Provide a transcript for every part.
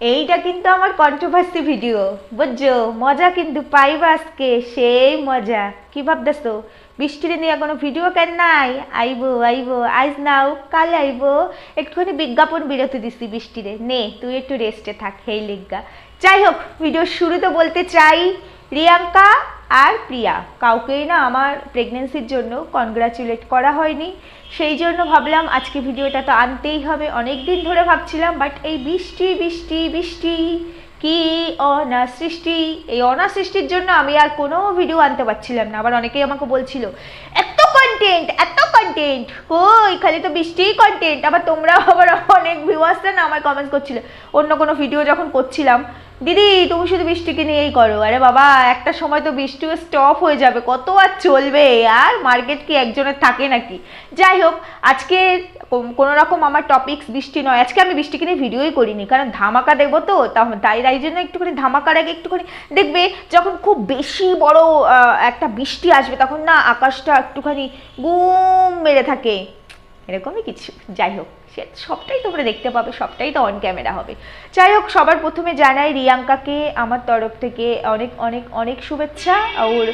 এইটা কিন্তু আমার কন্ট্রোভার্সি ভিডিও বুঝছ? মজা কিন্তু পাইবা আজকে, সেই মজা। কি ভাবতেছো? বৃষ্টিরে নিয়ে কোনো ভিডিও কেন নাই? আইবো আইবো আইজ নাও কাল আইবো। একটুখানি বিজ্ঞাপন বিরতি দিছি বৃষ্টিরে নে, তুই একটু রেস্টে থাক, হেই লিগা যাই হোক ভিডিও শুরু তো বলতে চাই, রিয়াঙ্কা আর প্রিয়া, কাউকেই না আমার প্রেগনেন্সির জন্য কনগ্রাচুলেট করা হয়নি। সেই জন্য ভাবলাম আজকে ভিডিওটা তো আনতেই হবে। অনেক দিন ধরে ভাবছিলাম বাট এই বৃষ্টি বৃষ্টি বৃষ্টি, কি অনা সৃষ্টি এই অনা সৃষ্টির জন্য আমি আর কোনো ভিডিও আনতে পারছিলাম না। আবার অনেকেই আমাকে বলছিল, এত কন্টেন্ট এত কন্টেন্ট কই, খালি তো বৃষ্টিই কন্টেন্ট আবার তোমরা আবার অনেক ভিউয়ার্সরা না আমার কমেন্ট করছিল। অন্য কোনো ভিডিও যখন করছিলাম দিদি, তুমি শুধু বৃষ্টিকে নিয়েই করো। আরে বাবা, একটা সময় তো বৃষ্টিও স্টপ হয়ে যাবে। কত আর চলবে? আর মার্কেট কি একজনের থাকে নাকি? যাই হোক, আজকে কোনো রকম আমার টপিকস বৃষ্টি নয়। আজকে আমি বৃষ্টিকে নিয়ে ভিডিওই করিনি, কারণ ধামাকা দেখব তো তাই তাই জন্য একটুখানি ধামাকার আগে একটুখানি দেখবে, যখন খুব বেশি বড় একটা বৃষ্টি আসবে, তখন না আকাশটা একটুখানি গুম মেরে থাকে। এরকমই কিছু। যাই হোক। সে সবটাই তোমরা দেখতে পাবে, সবটাই তো অন ক্যামেরা হবে। যাই হোক, সবার প্রথমে জানাই রিয়াঙ্কাকে আমার তরফ থেকে অনেক অনেক অনেক শুভেচ্ছা। ওর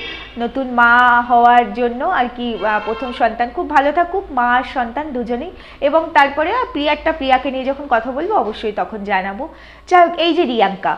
নতুন মা হওয়ার জন্য আর কি প্রথম সন্তান। খুব ভালো থাকুক, মা আর সন্তান দুজনেই। এবং তারপরে প্রিয়ারটা প্রিয়াকে নিয়ে যখন কথা বলব, অবশ্যই তখন জানাব। যাই হোক, এই যে রিয়াঙ্কা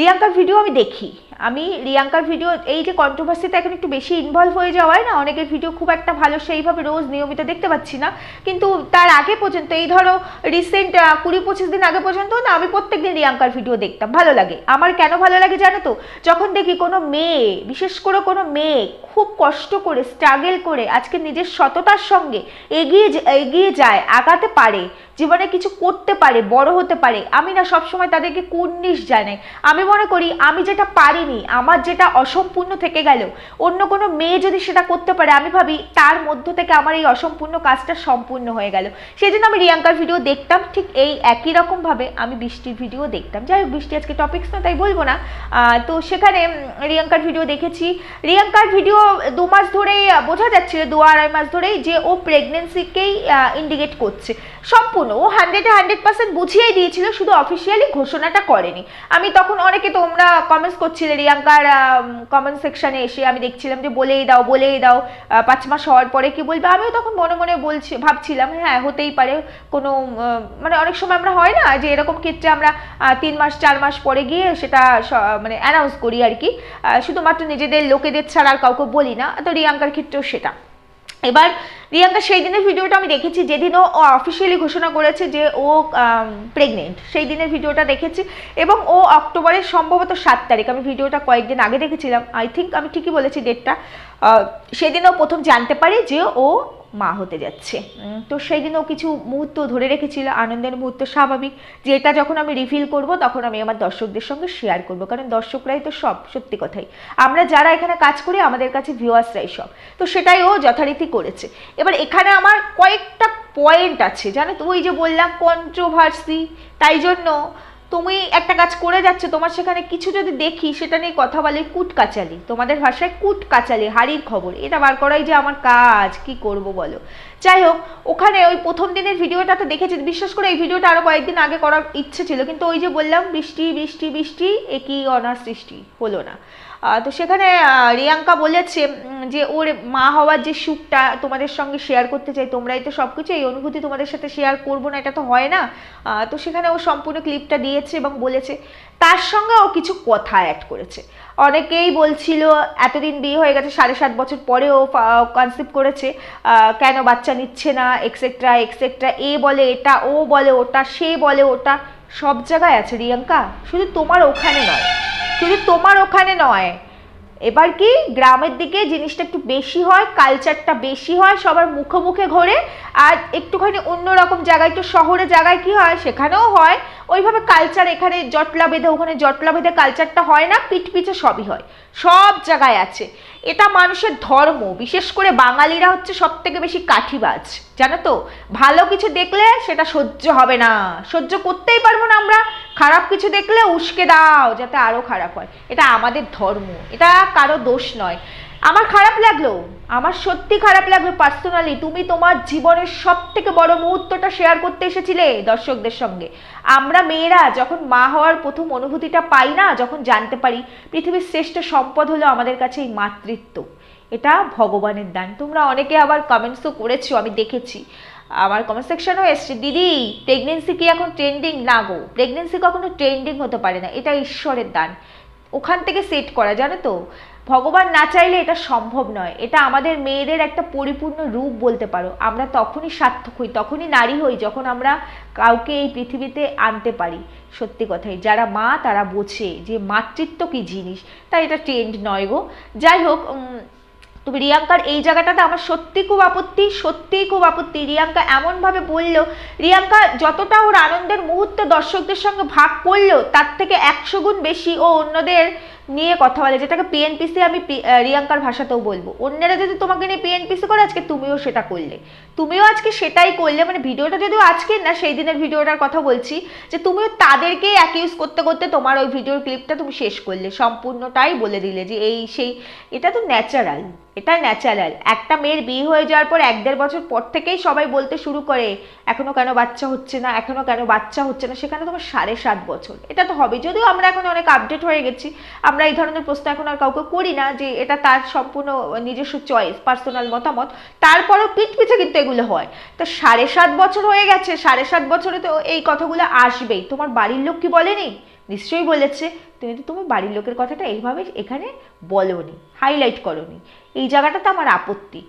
রিয়াঙ্কার ভিডিও আমি দেখি। আমি রিয়াঙ্কার ভিডিও এই যে কন্ট্রোভার্সিতে এখন একটু বেশি ইনভলভ হয়ে যাওয়ায় না, অনেকের ভিডিও খুব একটা ভালো সেইভাবে রোজ নিয়মিত দেখতে পাচ্ছি না। কিন্তু তার আগে পর্যন্ত, এই ধরো রিসেন্ট কুড়ি পঁচিশ দিন আগে পর্যন্ত না, আমি প্রত্যেকদিন রিয়াঙ্কার ভিডিও দেখতাম। ভালো লাগে। আমার কেন ভালো লাগে জানো তো? যখন দেখি কোনো মেয়ে, বিশেষ করে কোনো মেয়ে খুব কষ্ট করে স্ট্রাগল করে, আজকে নিজের সততার সঙ্গে এগিয়ে এগিয়ে যায়, আগাতে পারে জীবনে কিছু করতে পারে, বড় হতে পারে, আমি না সবসময় তাদেরকে কুর্নিশ জানাই। আমি মনে করি, আমি যেটা পারিনি, আমার যেটা অসম্পূর্ণ থেকে গেল, অন্য কোনো মেয়ে যদি সেটা করতে পারে, আমি ভাবি তার মধ্য থেকে আমার এই অসম্পূর্ণ কাজটা সম্পূর্ণ হয়ে গেল। সেই জন্য আমি রিয়াঙ্কার ভিডিও দেখতাম, ঠিক এই একই রকমভাবে আমি বৃষ্টির ভিডিও দেখতাম। যাই হোক, বৃষ্টি আজকে টপিক্স না তাই বলব না। তো সেখানে রিয়াঙ্কার ভিডিও দেখেছি। রিয়াঙ্কার ভিডিও দু মাস ধরেই, বোঝা যাচ্ছিল দু আড়াই মাস ধরেই যে ও প্রেগনেন্সিকেই ইন্ডিকেট করছে। সম্পূর্ণ। ও হান্ড্রেডে হান্ড্রেড পার্সেন্ট বুঝিয়েই দিয়েছিল, শুধু অফিসিয়ালি ঘোষণাটা করেনি। আমি তখন অনেকে তোমরা কমেন্টস করছিলে, রিয়াঙ্কার কমেন্ট সেকশানে এসে আমি দেখছিলাম যে বলেই দাও বলেই দাও পাঁচ মাস হওয়ার পরে কি বলবে? আমিও তখন মনে মনে বলছি, ভাবছিলাম হ্যাঁ হতেই পারে, কোনো মানে অনেক সময় আমরা হয় না যে এরকম ক্ষেত্রে আমরা তিন মাস, চার মাস পরে গিয়ে সেটা মানে অ্যানাউন্স করি আর কি। শুধুমাত্র নিজেদের, লোকেদের ছাড়া আর কাউকে বলি না। তো রিয়াঙ্কার ক্ষেত্রেও সেটা। এবার রিয়াঙ্কা, সেই দিনের ভিডিওটা আমি দেখেছি যেদিন ও অফিসিয়ালি ঘোষণা করেছে যে ও প্রেগনেন্ট সেই দিনের ভিডিওটা দেখেছি এবং ও অক্টোবরের সম্ভবত সাত তারিখ। আমি ভিডিওটা কয়েকদিন আগে দেখেছিলাম। আই থিঙ্ক আমি ঠিকই বলেছি ডেটটা সেদিন ও প্রথম জানতে পারি যে ও মা হতে যাচ্ছে। তো সেই দিন ও কিছু মুহূর্ত ধরে রেখেছিল, আনন্দের মুহূর্ত স্বাভাবিক। যে এটা যখন আমি রিভিল করব, তখন আমি আমার দর্শকদের সঙ্গে শেয়ার করব। কারণ দর্শকরাই তো সব, সত্যি কথাই। আমরা যারা এখানে কাজ করি, আমাদের কাছে ভিউয়ার্সরাই সব। তো সেটাই ও যথারীতি করেছে। এবার এখানে আমার কয়েকটা পয়েন্ট আছে। জানো তো, ওই যে বললাম কন্ট্রোভার্সি তাই জন্য তুমি একটা কাজ করে যাচ্ছে, তোমার সেখানে কিছু যদি দেখি, সেটা নিয়ে কথা বলে কুট কাচালি তোমাদের ভাষায় কুট কাচালি হাড়ির খবর। এটা বার করাই যে আমার কাজ, কি করব বলো? যাই হোক, ওখানে ওই প্রথম দিনের ভিডিওটা তো দেখেছি বিশ্বাস করে এই ভিডিওটা আরও কয়েকদিন আগে করার ইচ্ছে ছিল, কিন্তু ওই যে বললাম, বৃষ্টি বৃষ্টি বৃষ্টি, একই অনার সৃষ্টি হলো না। তো সেখানে রিয়াঙ্কা বলেছে যে ওর মা হওয়ার যে সুখটা তোমাদের সঙ্গে শেয়ার করতে চাই, তোমরাই তো সব কিছু এই অনুভূতি তোমাদের সাথে শেয়ার করব না, এটা তো হয় না। তো সেখানে ও সম্পূর্ণ ক্লিপটা দিয়েছে এবং বলেছে, তার সঙ্গে ও কিছু কথা অ্যাড করেছে। অনেকেই বলছিল, এতদিন বিয়ে হয়ে গেছে, সাড়ে সাত বছর পরে ও কনসেপ্ট করেছে কেন বাচ্চা নিচ্ছে না এক্সেট্রা এক্সেট্রা এ বলে এটা, ও বলে ওটা, সে বলে ওটা, সব জায়গায় আছে রিয়াঙ্কা। শুধু তোমার ওখানে নয়, শুধু তোমার ওখানে নয় এবার কি গ্রামের দিকে জিনিসটা একটু বেশি হয় কালচারটা বেশি হয় সবার মুখে মুখে ঘোরে, আর একটুখানি অন্যরকম জায়গায়, একটু শহরে জায়গায় কি হয়, সেখানেও হয়। ওইভাবে কালচার এখানে জটলা বেঁধে, ওখানে জটলা বেঁধে কালচারটা হয় না, পিঠ পিছে সবই হয়। সব জায়গায় আছে। এটা মানুষের ধর্ম, বিশেষ করে বাঙালিরা হচ্ছে সব থেকে বেশি কাঠিবাজ, জানো তো? ভালো কিছু দেখলে সেটা সহ্য হবে না। সহ্য করতেই পারব না আমরা। খারাপ কিছু দেখলে উস্কে দাও, যাতে আরও খারাপ হয়। এটা আমাদের ধর্ম। এটা কারও দোষ নয়। আমার খারাপ লাগল। আমার সত্যি খারাপ লাগল পার্সোনালি তুমি তোমার জীবনের সব থেকে বড় মুহূর্তটা শেয়ার করতে এসেছিলে দর্শকদের সঙ্গে। আমরা মেয়েরা যখন মা হওয়ার প্রথম অনুভূতিটা পাই না, যখন জানতে পারি পৃথিবীর শ্রেষ্ঠ সম্পদ হলো আমাদের কাছে এই মাতৃত্ব। এটা ভগবানের দান। তোমরা অনেকে আবার কমেন্টসও করেছ, আমি দেখেছি। আমার কমেন্ট সেকশনও এসছে, দিদি প্রেগনেন্সি কি এখন ট্রেন্ডিং না গো প্রেগনেন্সি কখনো ট্রেন্ডিং হতে পারে না, এটা ঈশ্বরের দান। ওখান থেকে সেট করা, জানো তো? ভগবান না চাইলে এটা সম্ভব নয়। এটা আমাদের মেয়েদের একটা পরিপূর্ণ রূপ বলতে পারো। আমরা তখনই সার্থক হই, তখনই নারী হই যখন আমরা কাউকে এই পৃথিবীতে আনতে পারি। সত্যি কথাই, যারা মা তারা বোঝে যে মাতৃত্ব কি জিনিস। তাই এটা ট্রেন্ড নয় গো। যাই হোক তবে রিয়াঙ্কার এই জায়গাটাতে আমার সত্যি খুব আপত্তি, সত্যিই খুব আপত্তি। রিয়াঙ্কা এমনভাবে বলল, রিয়াঙ্কা, যতটা ওর আনন্দের মুহূর্ত দর্শকদের সঙ্গে ভাগ করল, তার থেকে একশো গুণ বেশি ও অন্যদের নিয়ে কথা বলে, যেটাকে পিএনপিসি আমি রিয়াঙ্কার ভাষাতেও বলব। অন্যরা যদি তোমাকে নিয়ে পিএনপিসি করে, আজকে তুমিও সেটা করলে। তুমিও আজকে সেটাই করলে মানে ভিডিওটা যদিও আজকে না, সেই দিনের ভিডিওটার কথা বলছি, যে তুমিও তাদেরকে অ্যাকিউজ করতে করতে তোমার ওই ভিডিওর ক্লিপটা তুমি শেষ করলে। সম্পূর্ণটাই বলে দিলে যে এই সেই, এটা তো ন্যাচারাল এটা ন্যাচারাল একটা মেয়ের বিয়ে হয়ে যাওয়ার পর এক দেড় বছর পর থেকেই সবাই বলতে শুরু করে, এখনও কেন বাচ্চা হচ্ছে না? এখনও কেন বাচ্চা হচ্ছে না? সেখানে তোমার সাড়ে সাত বছর। এটা তো হবে। যদিও আমরা এখন অনেক আপডেট হয়ে গেছি আমরা এই ধরনের প্রশ্ন এখন আর কাউকে করি না যে এটা তার সম্পূর্ণ নিজস্ব চয়েস পার্সোনাল মতামত। তারপরেও পিঠ পিছে কিন্তু এগুলো হয়। তো সাড়ে সাত বছর হয়ে গেছে, সাড়ে সাত বছরে তো এই কথাগুলো আসবেই। তোমার বাড়ির লোক কি বলেনি? নিশ্চয়ই বলেছে। তুমি তো, তুমি বাড়ির লোকের কথাটা এইভাবে এখানে বলনি হাইলাইট করনি। এই জায়গাটাতে আমার আপত্তি।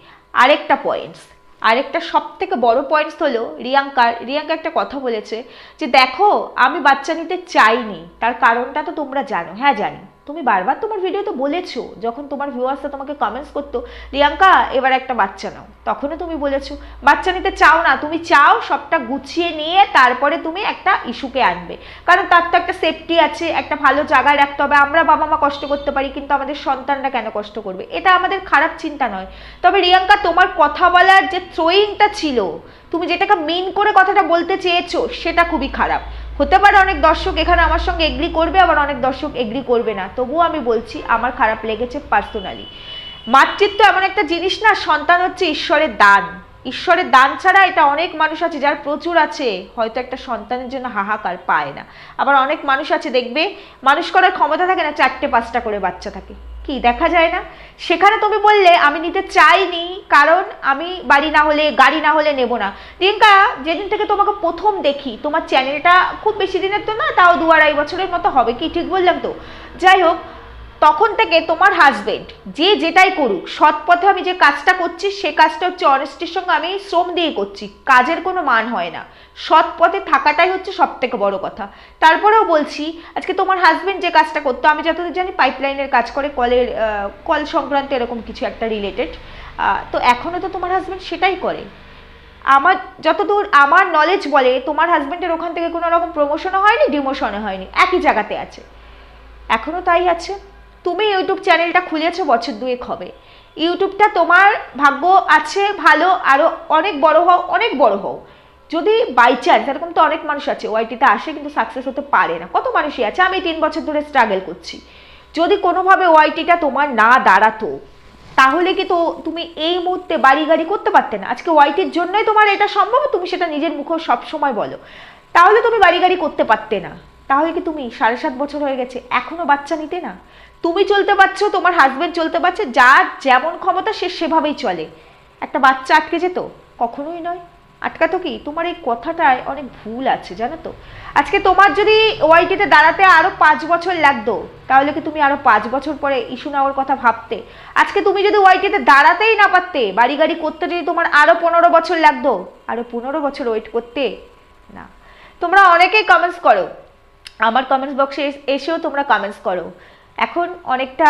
আরেকটা পয়েন্টস আরেকটা সব থেকে বড় পয়েন্টস হলো রিয়াঙ্কার রিয়াঙ্কা একটা কথা বলেছে যে, দেখো, আমি বাচ্চা নিতে চাইনি। তার কারণটা তো তোমরা জানো। হ্যাঁ জানি। তুমি বারবার তোমার ভিডিওতে বলেছ, যখন তোমার ভিউয়ার্সরা তোমাকে কমেন্টস করতো, রিয়াঙ্কা, এবার একটা বাচ্চা নাও। তখনও তুমি বলেছ, বাচ্চা নিতে চাও না, তুমি চাও সবটা গুছিয়ে নিয়ে তারপরে তুমি একটা ইস্যুকে আনবে। কারণ তার তো একটা সেফটি আছে, একটা ভালো জায়গায় রাখতে হবে। আমরা বাবা মা কষ্ট করতে পারি, কিন্তু আমাদের সন্তানরা কেন কষ্ট করবে? এটা আমাদের খারাপ চিন্তা নয়। তবে রিয়াঙ্কা, তোমার কথা বলার যে থ্রোয়িংটা ছিল, তুমি যেটাকে মিন করে কথাটা বলতে চেয়েছো, সেটা খুবই খারাপ। হতে পারে অনেক দর্শক এখানে আমার সঙ্গে এগ্রি করবে, আবার অনেক দর্শক এগ্রি করবে না। তবুও আমি বলছি, আমার খারাপ লেগেছে পার্সোনালি মাতৃত্ব এমন একটা জিনিস না, সন্তান হচ্ছে ঈশ্বরের দান। ঈশ্বরের দান ছাড়া এটা অনেক মানুষ আছে যার প্রচুর আছে, হয়তো একটা সন্তানের জন্য হাহাকার পায় না। আবার অনেক মানুষ আছে, দেখবে, মানুষ করার ক্ষমতা থাকে না, চারটে পাঁচটা করে বাচ্চা থাকে। কি? দেখা যায় না? সেখানে তুমি বললে, আমি নিতে চাইনি, কারণ আমি বাড়ি না হলে, গাড়ি না হলে নেব না। রিঙ্কা, যেদিন থেকে তোমাকে প্রথম দেখি, তোমার চ্যানেলটা খুব বেশি দিনের তো না, তাও দু আড়াই বছরের মতো হবে কি? ঠিক বললাম তো? যাই হোক তখন থেকে তোমার হাজবেন্ড যে যেটাই করুক সৎ পথে আমি যে কাজটা করছি, সে কাজটা হচ্ছে অনেস্টির সঙ্গে আমি শ্রম দিয়ে করছি, কাজের কোনো মান হয় না। সৎ পথে থাকাটাই হচ্ছে সব থেকে বড় কথা। তারপরেও বলছি, আজকে তোমার হাজবেন্ড যে কাজটা করতো, আমি যতদূর জানি পাইপলাইনের কাজ করে, কলের কল সংক্রান্ত এরকম কিছু একটা রিলেটেড তো এখনও তো তোমার হাজবেন্ড সেটাই করে। আমার, যতদূর আমার নলেজ বলে, তোমার হাজবেন্ডের ওখান থেকে কোনো রকম প্রমোশনও হয়নি ডিমোশনও হয়নি, একই জায়গাতে আছে। এখনও তাই আছে। তুমি ইউটিউব চ্যানেলটা খুলেছো বছর দুয়েক হবে। ইউটিউবটা তোমার ভাগ্য আছে, ভালো আরও অনেক বড় হও, অনেক বড় হও। যদি বাই চান্স এরকম তো অনেক মানুষ আছে ওয়াইটিতে আসে কিন্তু সাকসেস হতে পারে না। কত মানুষই আছে, আমি তিন বছর ধরে স্ট্রাগল করছি। যদি কোনোভাবে ওয়াইটিটা তোমার না দাঁড়াতো, তাহলে কি তো তুমি এই মুহূর্তে বাড়ি গাড়ি করতে পারতে না? আজকে ওয়াইটির জন্যই তোমার এটা সম্ভব, তুমি সেটা নিজের মুখেও সবসময় বলো। তাহলে তুমি বাড়ি গাড়ি করতে পারতে না। তাহলে কি তুমি সাড়ে সাত বছর হয়ে গেছে, এখনও বাচ্চা নিতে না? তুমি চলতে পারছ, তোমার হাজবেন্ড চলতে পারছে, যার যেমন ক্ষমতা সে সেভাবেই চলে। একটা বাচ্চা আটকে যেত, কখনোই নয়। আটকাতো কি? তোমার এই কথাটায় অনেক ভুল আছে, জানো তো? আজকে তোমার যদি ওয়াইটিতে দাঁড়াতে আরও পাঁচ বছর লাগতো, তাহলে কি তুমি আরও পাঁচ বছর পরে ইস্যু নেওয়ার কথা ভাবতে? আজকে তুমি যদি ওয়াইটিতে দাঁড়াতেই না পারতে বাড়ি গাড়ি করতে যদি তোমার আরও পনেরো বছর লাগতো, আরও পনেরো বছর ওয়েট করতে? না। তোমরা অনেকেই কমেন্টস করো। আমার কমেন্টস বক্সে এসেও তোমরা কমেন্টস করো। এখন অনেকটা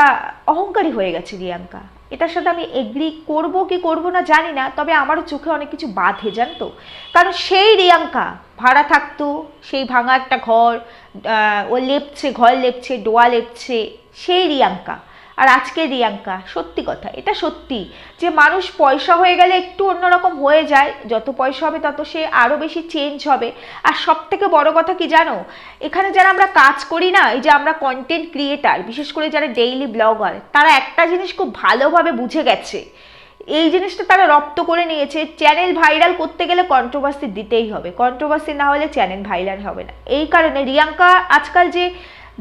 অহংকারী হয়ে গেছে রিয়াঙ্কা। এটার সাথে আমি এগ্রি করব কি করব না জানি না, তবে আমারও চোখে অনেক কিছু বাঁধে, জান তো। কারণ সেই রিয়াঙ্কা, ভাড়া থাকতো, সেই ভাঙা একটা ঘর ও লেপছে, ঘর লেপছে, ডোয়া লেপছে, সেই রিয়াঙ্কা। আর আজকে রিয়াঙ্কা, সত্যি কথা, এটা সত্যি। যে মানুষ পয়সা হয়ে গেলে একটু অন্যরকম হয়ে যায়, যত পয়সা হবে তত সে আরও বেশি চেঞ্জ হবে। আর সব থেকে বড় কথা কি জানো? এখানে যারা আমরা কাজ করি না, এই যে আমরা কন্টেন্ট ক্রিয়েটার বিশেষ করে যারা ডেইলি ব্লগার তারা একটা জিনিস খুব ভালোভাবে বুঝে গেছে। এই জিনিসটা তারা রপ্ত করে নিয়েছে চ্যানেল ভাইরাল করতে গেলে কন্ট্রোভার্সি দিতেই হবে। কন্ট্রোভার্সি না হলে চ্যানেল ভাইরাল হবে না। এই কারণে রিয়াঙ্কা আজকাল যে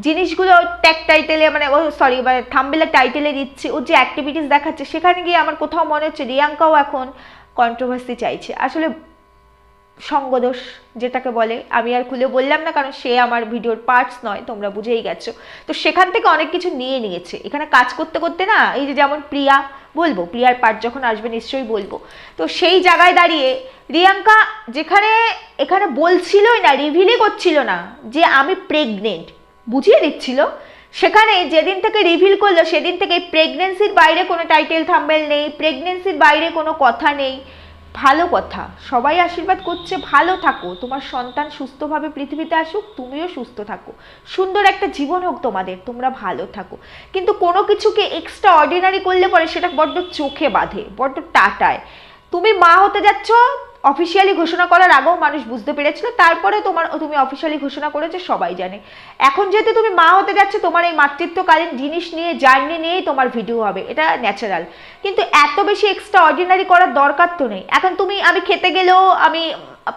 জিনিসগুলো ট্যাগ টাইটেলে মানে ও সরি মানে থাম্বেলের টাইটেলে দিচ্ছে, ও যে অ্যাক্টিভিটিস দেখাচ্ছে, সেখানে গিয়ে আমার কোথাও মনে হচ্ছে রিয়াঙ্কাও এখন কন্ট্রোভার্সি চাইছে। আসলে সঙ্গদোষ যেটাকে বলে, আমি আর খুলে বললাম না, কারণ সে আমার ভিডিওর পার্টস নয়, তোমরা বুঝেই গেছো। তো সেখান থেকে অনেক কিছু নিয়ে নিয়েছে। এখানে কাজ করতে করতে না, এই যে যেমন প্রিয়া, বলব, প্রিয়ার পার্ট যখন আসবে, নিশ্চয়ই বলব। তো সেই জায়গায় দাঁড়িয়ে রিয়াঙ্কা যেখানে, এখানে বলছিলই না রিভিলই করছিল না যে আমি প্রেগনেন্ট বুঝিয়ে দিচ্ছিল। সেখানে যেদিন থেকে রিভিল করল, সেদিন থেকে প্রেগনেন্সির বাইরে কোনো টাইটেল থাম্বেল নেই প্রেগনেন্সির বাইরে কোনো কথা নেই। ভালো কথা। সবাই আশীর্বাদ করছে, ভালো থাকো। তোমার সন্তান সুস্থভাবে পৃথিবীতে আসুক, তুমিও সুস্থ থাকো। সুন্দর একটা জীবন হোক তোমাদের, তোমরা ভালো থাকো। কিন্তু কোনো কিছুকে এক্সট্রা অর্ডিনারি করলে পরে সেটা বড্ড চোখে বাঁধে, বড্ড টাটায়। তুমি মা হতে যাচ্ছ অফিসিয়ালি ঘোষণা করার আগেও মানুষ বুঝতে পেরেছিল তারপরে তোমার, তুমি অফিসিয়ালি ঘোষণা করেছে, সবাই জানে। এখন যেহেতু তুমি মা হতে যাচ্ছে, তোমার এই মাতৃত্বকালীন জিনিস নিয়ে জার্নি নিয়েই তোমার ভিডিও হবে, এটা ন্যাচারাল কিন্তু এত বেশি এক্সট্রা অর্ডিনারি করার দরকার তো নেই। এখন তুমি, আমি খেতে গেলেও আমি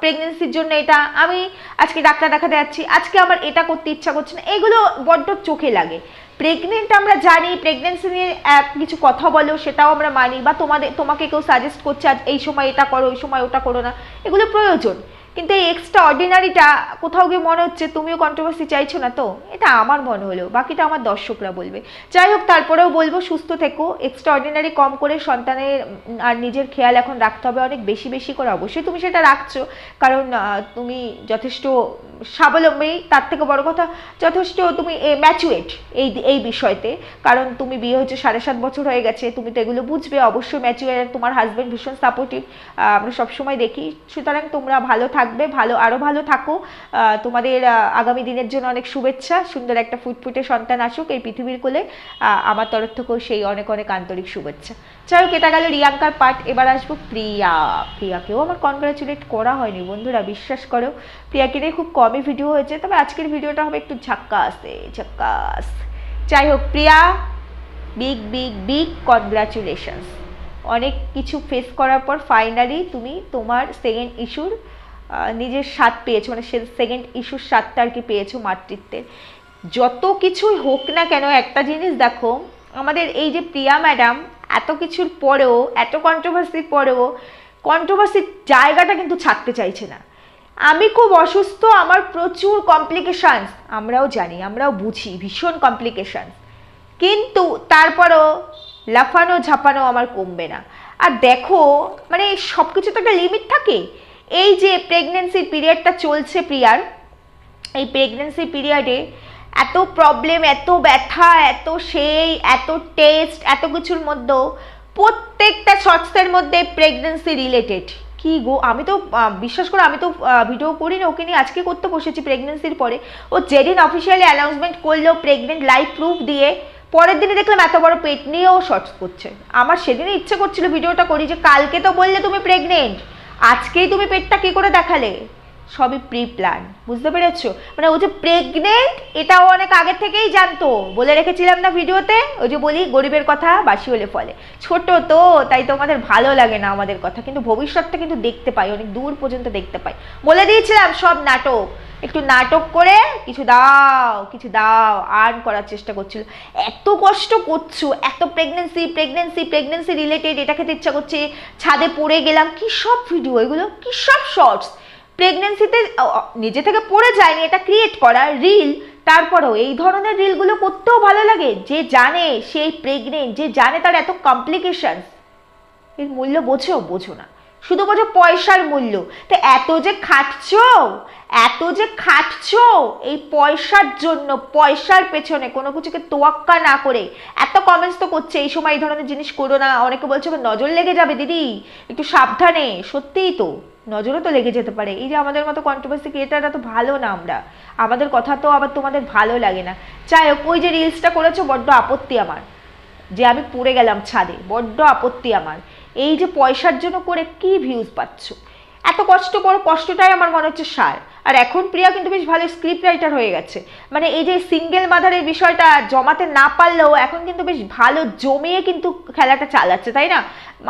প্রেগনেন্সির জন্য এটা, আমি আজকে ডাক্তার দেখাতে যাচ্ছি, আজকে আমার এটা করতে ইচ্ছা করছে না, এগুলো বড্ড চোখে লাগে। প্রেগনেন্ট আমরা জানি প্রেগনেন্সি নিয়ে কিছু কথা বলো, সেটাও আমরা মানি, বা তোমাদের, তোমাকে কেউ সাজেস্ট করছে আজ এই সময় এটা করো, ওই সময় ওটা করো না, এগুলো প্রয়োজন। কিন্তু এই এক্সট্রা অর্ডিনারিটা কোথাও গিয়ে মনে হচ্ছে তুমিও কন্ট্রোভার্সি চাইছো না তো? এটা আমার মনে হলো, বাকিটা আমার দর্শকরা বলবে। যাই হোক, তারপরেও বলব, সুস্থ থেকো এক্সট্রা অর্ডিনারি কম করে সন্তানের আর নিজের খেয়াল এখন রাখতে হবে, অনেক বেশি বেশি করে অবশ্যই তুমি সেটা রাখছো, কারণ তুমি যথেষ্ট স্বাবলম্বী, তার থেকে বড় কথা যথেষ্ট তুমি ম্যাচুয়েট এই এই বিষয়তে। কারণ তুমি বিয়ে হচ্ছে সাড়ে সাত বছর হয়ে গেছে, তুমি তো এগুলো বুঝবে, অবশ্যই ম্যাচুয়ার তোমার হাজব্যান্ড ভীষণ সাপোর্টিভ আমরা সবসময় দেখি। সুতরাং তোমরা ভালো থাকবে, ভালো আরও ভালো থাকো। তোমাদের আগামী দিনের জন্য অনেক শুভেচ্ছা, সুন্দর একটা ফুটফুটে সন্তান আসুক এই পৃথিবীর কোলে। আমার তরফ থেকেও সেই অনেক অনেক আন্তরিক শুভেচ্ছা। যাই হোক এটা গেল রিয়াঙ্কার পার্ট এবার আসব প্রিয়া। প্রিয়াকেও আমার কনগ্রাচুলেট করা হয়নি, বন্ধুরা বিশ্বাস করো। প্রিয়াকে নিয়ে খুব কমই ভিডিও হয়েছে, তবে আজকের ভিডিওটা হবে একটু ঝাক্কা ঝাক্কাসে ঝাক্কাস। যাই হোক, Priya big big big congratulations অনেক কিছু ফেস করার পর ফাইনালি তুমি তোমার সেকেন্ড ইস্যুর নিজের স্বাদ পেয়েছ মানে সেকেন্ড ইস্যুর স্বাদটা আর কি পেয়েছ মাতৃত্বের যত কিছুই হোক না কেন, একটা জিনিস দেখো, আমাদের এই যে প্রিয়া ম্যাডাম এত কিছুর পরেও, এত কন্ট্রোভার্সির পরেও কন্ট্রোভার্সির জায়গাটা কিন্তু ছাড়তে চাইছে না। আমি খুব অসুস্থ, আমার প্রচুর কমপ্লিকেশানস আমরাও জানি, আমরাও বুঝি, ভীষণ কমপ্লিকেশানস কিন্তু তারপরও লাফানো, ঝাপানো আমার কমবে না। আর দেখো মানে সব কিছু তো একটা লিমিট থাকে। এই যে প্রেগনেন্সির পিরিয়ডটা চলছে, প্রিয়ার, এই প্রেগনেন্সি পিরিয়ডে এত প্রবলেম এত ব্যথা, এত সেই, এত টেস্ট এত কিছুর মধ্যেও প্রত্যেকটা শর্টসের মধ্যে প্রেগনেন্সি রিলেটেড কি গো? আমি তো বিশ্বাস করো, আমি তো ভিডিও করি না ওকে নিয়ে আজকে করতে বসেছি প্রেগনেন্সির পরে। ও যেদিন অফিসিয়ালি অ্যানাউন্সমেন্ট করল প্রেগনেন্ট লাইভ প্রুফ দিয়ে, পরের দিনে দেখলাম এত বড় পেট নিয়েও শর্টস করছে। আমার সেদিনই ইচ্ছে করছিল ভিডিওটা করি যে, কালকে তো বললে তুমি প্রেগনেন্ট আজকেই তুমি পেটটা কি করে দেখালে? সবই প্রি প্ল্যান বুঝতে পেরেছ? মানে ও যে প্রেগনেন্ট এটাও অনেক আগের থেকেই জানতো। বলে রেখেছিলাম না ভিডিওতে, ওই যে বলি, গরিবের কথা বাসি হলে ফলে। ছোট তো, তাই তোমাদের ভালো লাগে না আমাদের কথা, কিন্তু ভবিষ্যৎটা কিন্তু দেখতে পাই, অনেক দূর পর্যন্ত দেখতে পাই। বলে দিয়েছিলাম সব নাটক, একটু নাটক করে কিছু দাও কিছু দাও আর্ন করার চেষ্টা করছিল। এত কষ্ট করছ, এত প্রেগনেন্সি প্রেগনেন্সি প্রেগনেন্সি রিলেটেড এটা খেতে ইচ্ছা করছে, ছাদে পড়ে গেলাম, কী সব ভিডিও এগুলো কি সব শর্টস প্রেগনেন্সিতে নিজে থেকে পড়ে যায়নি, এটা ক্রিয়েট করা রিল তারপরেও এই ধরনের রিলগুলো করতেও ভালো লাগে। যে জানে সেই প্রেগনেন্ট যে জানে তার এত কমপ্লিকেশনস এর মূল্য বোঝো বোঝো না। শুধু বোঝো পয়সার মূল্য। তো এত যে খাটছো, এত যে খাটছো, এই পয়সার জন্য, পয়সার পেছনে কোনো কিছুকে তোয়াক্কা না করে, এত কমেন্টস তো করছে, এই সময় এই ধরনের জিনিস করো না, অনেকে বলছে "আবার নজর লেগে যাবে দিদি, একটু সাবধানে। সত্যিই তো। নজরও তো লেগে যেতে পারে। এই যে আমাদের মতো কন্ট্রোভার্সি ক্রিয়েটাররা তো ভালো না আমরা। আমাদের কথা তো আবার তোমাদের ভালো লাগে না। যাই হোক ওই যে রিলসটা করেছ, বড্ড আপত্তি আমার। যে আমি পড়ে গেলাম ছাদে, বড্ড আপত্তি আমার। এই যে পয়সার জন্য করে কি ভিউজ পাচ্ছ? এত কষ্ট করো, কষ্টটাই আমার মনে হচ্ছে সার। আর এখন প্রিয়া কিন্তু বেশ ভালো স্ক্রিপ্ট রাইটার হয়ে গেছে। মানে এই যে সিঙ্গেল মাদারের বিষয়টা জমাতে না পারলেও এখন কিন্তু বেশ ভালো জমিয়ে কিন্তু খেলাটা চালাচ্ছে, তাই না?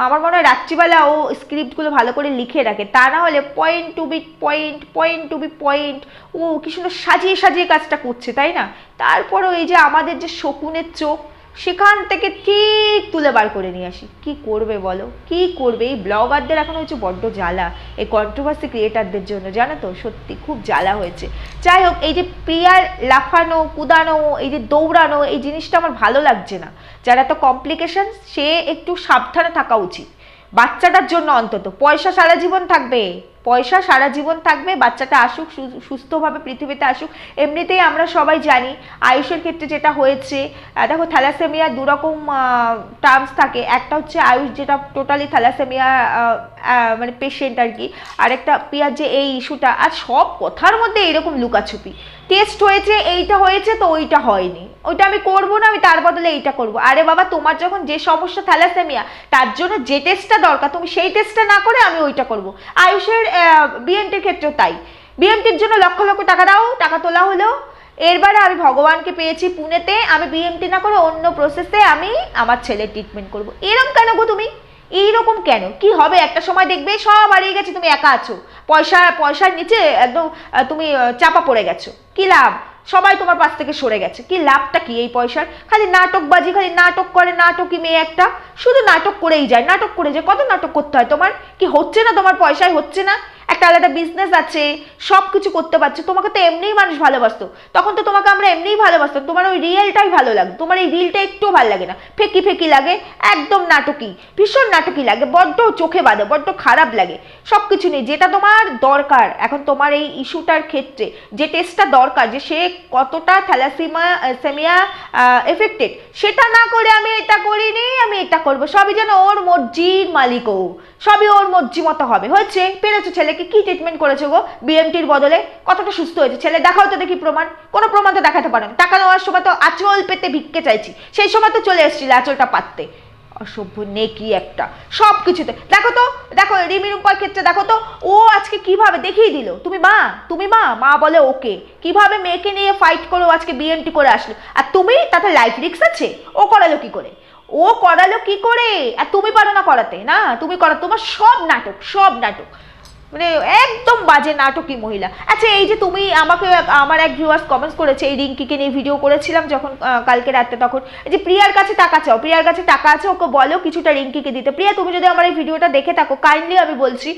আমার মনে হয় রাত্রিবেলা ও স্ক্রিপ্টগুলো ভালো করে লিখে রাখে। তা না হলে point to be point point to be point ও কি সুন্দর সাজিয়ে সাজিয়ে কাজটা করছে, তাই না? তারপরেও এই যে আমাদের যে শকুনের চোখ সেখান থেকে ঠিক তুলে বার করে নিয়ে আসি। কি করবে বলো? কি করবে? এই ব্লগারদের এখন হচ্ছে বড্ড জ্বালা, এই কন্ট্রোভার্সি ক্রিয়েটারদের জন্য, জানো তো? সত্যি খুব জ্বালা হয়েছে। যাই হোক, এই যে প্রিয়ার লাফানো, কুদানো, এই যে দৌড়ানো, এই জিনিসটা আমার ভালো লাগছে না। যারা তো কমপ্লিকেশন সে একটু সাবধানে থাকা উচিত। বাচ্চাটার জন্য অন্তত। পয়সা সারা জীবন থাকবে। পয়সা সারা জীবন থাকবে, বাচ্চাটা আসুক সুস্থভাবে পৃথিবীতে আসুক, এমনিতেই আমরা সবাই জানি আয়ুষের ক্ষেত্রে যেটা হয়েছে। দেখো থ্যালাসেমিয়া দুরকম টার্মস থাকে। একটা হচ্ছে আয়ুষ যেটা টোটালি থ্যালাসেমিয়া মানে পেশেন্ট আর কি আরেকটা পিয়ার যে এই ইস্যুটা, আর সব কথার মধ্যে এরকম লুকাছুপি। টেস্ট হয়েছে, এইটা হয়েছে, তো ওইটা হয়নি। ওইটা আমি করব না, আমি তার বদলে এইটা করব। আরে বাবা, তোমার যখন যে সমস্যা থ্যালাসেমিয়া তার জন্য যে টেস্টটা দরকার, তুমি সেই টেস্টটা না করে আমি ওইটা করব। আয়ুষের বিএনটির ক্ষেত্রেও তাই। বিএনটির জন্য লক্ষ লক্ষ টাকা দাও, টাকা তোলা হলো। এরবারে আমি ভগবানকে পেয়েছি পুনেতে, আমি বিএমটি না করে অন্য প্রসেসে আমি আমার ছেলের ট্রিটমেন্ট করব। এরম কেন গো তুমি? এইরকম কেন? কি হবে? একটা সময় দেখবে সব হারিয়ে গেছে, তুমি একা আছো। পয়সা, পয়সার নিচে একদম তুমি চাপা পড়ে গেছো। কি লাভ? সবাই তোমার পাশ থেকে সরে গেছে। কি লাভটা কি এই পয়সার? খালি নাটকবাজি, খালি নাটক করে নাটকই মেয়ে একটা। শুধু নাটক করেই যায়, নাটক করে যায় কত নাটক করতে হয় তোমার? কি হচ্ছে না তোমার? পয়সায় হচ্ছে না? একটা আলাদা বিজনেস আছে সব কিছু করতে পারছ, তোমাকে তো এমনিই মানুষ ভালোবাসতো। তখন তো তোমাকে আমরা এমনিই ভালোবাসতাম, তোমার ওই রিয়েলটাই ভালো লাগতো, তোমার এই রিলটা একটুও ভালো লাগে না। ফেকি ফেকি লাগে, একদম নাটকই ভীষণ নাটকই লাগে, বড্ড চোখে বাঁধে, বড্ড খারাপ লাগে সব কিছু নেই যেটা তোমার দরকার, এখন তোমার এই ইস্যুটার ক্ষেত্রে, যে টেস্টটা দরকার, যে সে কতটা থ্যালাসিমা সেমিয়া এফেক্টেড সেটা না করে আমি এটা করিনি, আমি এটা করব, সবই যেন ওর মর্জির মালিক ও, সবই ওর মর্জি মতো হবে, হয়েছে, পেরেছ ছেলেকে কি ট্রিটমেন্ট করেছ গো? বিএমটির বদলে? কতটা সুস্থ হয়েছে। ছেলে, দেখাও তো দেখি প্রমাণ। কোনো প্রমাণ তো দেখাতে পারেন টাকা নেওয়ার সময় তো আঁচল পেতে ভিক্ষে চাইছি। সেই সময় তো চলে এসেছিল আঁচলটা পাততে। অসভ্য নেকি একটা। সব কিছুতে। দেখো তো, দেখো, রিমি রূপার ক্ষেত্রে দেখো তো, ও আজকে কীভাবে দেখিয়ে দিল? তুমি মা তুমি মা মা বলে ওকে। কীভাবে মেয়েকে নিয়ে ফাইট করে ও আজকে বিএমটি করে আসলো? আর তুমি, তাতে লাইফ রিক্স আছে? ও করালো কি করে? ও করালো কি করে? আর তুমি পারো না করাতে, না? তুমি করা তোমার সব নাটক সব নাটক। মানে একদম বাজে নাটকই মহিলা। আচ্ছা এই যে তুমি আমাকে আমার এক ভিউয়ার্স কমেন্টস করেছে, এই রিঙ্কিকে নিয়ে ভিডিও করেছিলাম যখন কালকে রাতে তখন। যে প্রিয়ার কাছে টাকা চাও, প্রিয়ার কাছে টাকা আছে, ওকে বলো কিছুটা রিঙ্কিকে দিতে। প্রিয়া, তুমি যদি আমার এই ভিডিওটা দেখে থাকো কাইন্ডলি আমি বলছি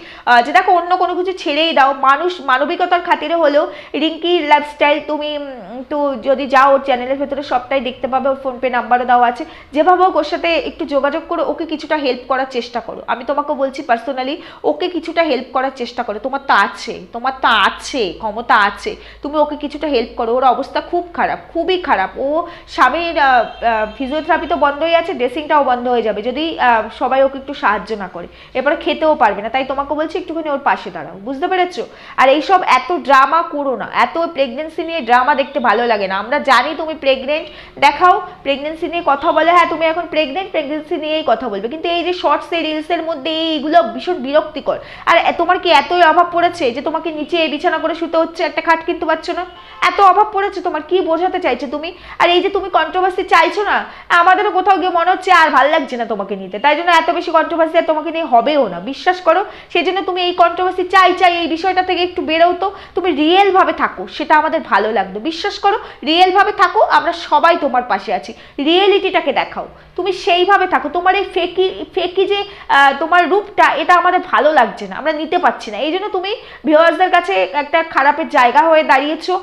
যে দেখো, অন্য কোনো কিছু ছেড়েই দাও। মানুষ, মানবিকতার খাতিরে হলেও রিঙ্কির লাইফস্টাইল তুমি তো যদি যাও ওর চ্যানেলের ভেতরে, সবটাই দেখতে পাবে। ওর ফোনপে নাম্বারও দেওয়া আছে। যেভাবে ওর সাথে একটু যোগাযোগ করে ওকে কিছুটা হেল্প করার চেষ্টা করো। আমি তোমাকে বলছি পার্সোনালি ওকে কিছুটা হেল্প করার চেষ্টা করো, তোমার তো আছে, তোমার তো আছে, ক্ষমতা আছে, তুমি ওকে কিছুটা হেল্প করো, ওর অবস্থা খুব খারাপ, খুবই খারাপ। ও স্বামীর ফিজিওথেরাপি তো বন্ধ হয়ে আছে ড্রেসিংটাও বন্ধ হয়ে যাবে, যদি সবাই ওকে একটু সাহায্য না করে। এরপরে খেতেও পারবে না, তাই তোমাকে বলছি একটুখানি ওর পাশে দাঁড়াও, বুঝতে পেরেছ? আর এইসব এত ড্রামা করো না, এত প্রেগনেন্সি নিয়ে ড্রামা দেখতে ভালো লাগে না। আমরা জানি তুমি প্রেগনেন্ট দেখাও প্রেগনেন্সি নিয়ে কথা বলে হ্যাঁ তুমি এখন প্রেগনেন্ট প্রেগনেন্সি নিয়েই কথা বলবে। কিন্তু এই যে শর্টস এই রিলসের মধ্যে এইগুলো ভীষণ বিরক্তিকর। আর তোমার কি এতই অভাব পড়েছে যে তোমাকে নিচে বিছানা করে শুতে হচ্ছে, একটা খাট কিনতে পারছ না? এত অভাব পড়েছে তোমার, কি বোঝাতে চাইছো তুমি? আর এই যে তুমি কন্ট্রোভার্সি চাইছো না, আমাদেরও কোথাও গিয়ে মনে হচ্ছে আর ভালো লাগছে না তোমাকে নিতে। তাই জন্য এত বেশি কন্ট্রোভার্সি আর তোমাকে নিয়ে হবেও না, বিশ্বাস করো। সেই জন্য তুমি এই কন্ট্রোভার্সি চাই চাই এই বিষয়টা থেকে একটু বেরোও তো। তুমি রিয়েলভাবে থাকো, সেটা আমাদের ভালো লাগতো। বিশ্বাস করো রিয়েলভাবে থাকো, আমরা সবাই তোমার পাশে আছি। রিয়েলিটিটাকে দেখাও। তুমি সেইভাবে থাকো। তোমার এই ফেকি ফেকি যে তোমার রূপটা, এটা আমাদের ভালো লাগছে না। আমরা নিতে পারছি না। এই জন্য তুমি ভিউয়ার্সদের কাছে একটা খারাপের জায়গা হয়ে দাঁড়িয়েছো।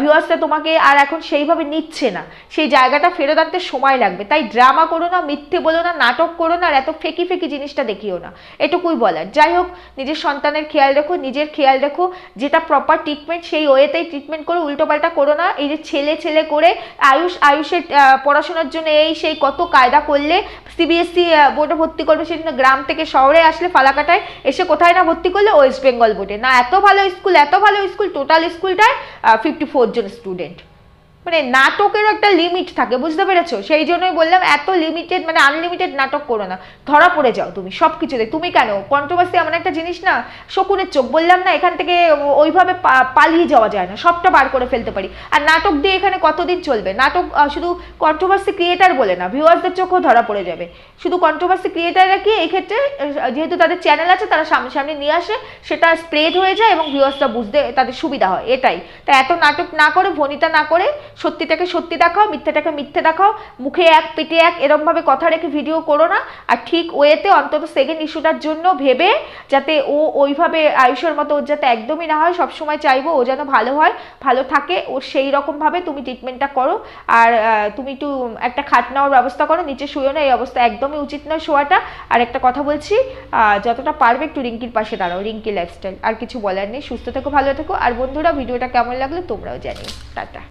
ভিউয়ার্সরা তোমাকে আর এখন সেইভাবে নিচ্ছে না। সেই জায়গাটা ফেরত আনতে সময় লাগবে। তাই ড্রামা করো না, মিথ্যে বলো না, নাটক করো না, আর এত ফেকি ফেকি জিনিসটা দেখিও না। এটুকুই বলার। যাই হোক, নিজের সন্তানের খেয়াল রেখো, নিজের খেয়াল রেখো, যেটা প্রপার ট্রিটমেন্ট সেই ওয়েতেই ট্রিটমেন্ট করো, উল্টোপাল্টা করো না। এই যে ছেলে ছেলে করে আয়ুষ, আয়ুষের পড়াশোনার জন্য এই সেই কত কায়দা করলে সিবিএসসি বোর্ডে ভর্তি করবে সেজন্য গ্রাম থেকে শহরে আসলে ফালাকাটায় এসে কোথায় না ভর্তি করলে ওয়েস্ট বেঙ্গল বোর্ডে না, এত ভালো স্কুল এত ভালো স্কুল টোটাল স্কুলটায় ফিফটি ফোর জন স্টুডেন্ট মানে নাটকেরও একটা লিমিট থাকে, বুঝতে পেরেছ? সেই জন্যই বললাম, এত লিমিটেড মানে আনলিমিটেড নাটক করো না। ধরা পড়ে যাও তুমি সব কিছুতে তুমি কেন? কন্ট্রোভার্সি এমন একটা জিনিস না? শকুনের চোখ, বললাম না, এখান থেকে ওইভাবে পালিয়ে যাওয়া যায় না, সবটা বার করে ফেলতে পারি। আর নাটক দিয়ে এখানে কতদিন চলবে? নাটক শুধু কন্ট্রোভার্সি ক্রিয়েটার বলে না ভিউয়ার্সদের চোখও ধরা পড়ে যাবে। শুধু কন্ট্রোভার্সি ক্রিয়েটাররা কি এই ক্ষেত্রে যেহেতু তাদের চ্যানেল আছে, তারা সামনাসামনি নিয়ে আসে, সেটা স্প্রেড হয়ে যায় এবং ভিউয়ার্সরা বুঝতে, তাদের সুবিধা হয়, এটাই। তা এত নাটক না করে, ভনিতা না করে সত্যিটাকে সত্যি দেখাও, মিথ্যাটাকে মিথ্যে দেখাও, মুখে এক পেটে এক এরমভাবে কথা রেখে ভিডিও করো না। আর ঠিক ওয়েতে অন্তত সেকেন্ড ইস্যুটার জন্য ভেবে যাতে ও ওইভাবে আয়ুষের মতো ওর যাতে একদমই না হয়, সবসময় চাইব ও যেন ভালো হয়, ভালো থাকে। ও সেই রকমভাবে তুমি ট্রিটমেন্টটা করো। আর তুমি একটু একটা খাট নেওয়ার ব্যবস্থা করো, নিচে শুয়েও না, এই অবস্থা একদমই উচিত নয় শোয়াটা। আর একটা কথা বলছি যতটা পারবে একটু রিঙ্কির পাশে দাঁড়াও, রিঙ্কি লাইফস্টাইল আর কিছু বলার নেই, সুস্থ থেকো, ভালো থেকো। আর বন্ধুরা ভিডিওটা কেমন লাগল তোমরাও জানিও। টাটা।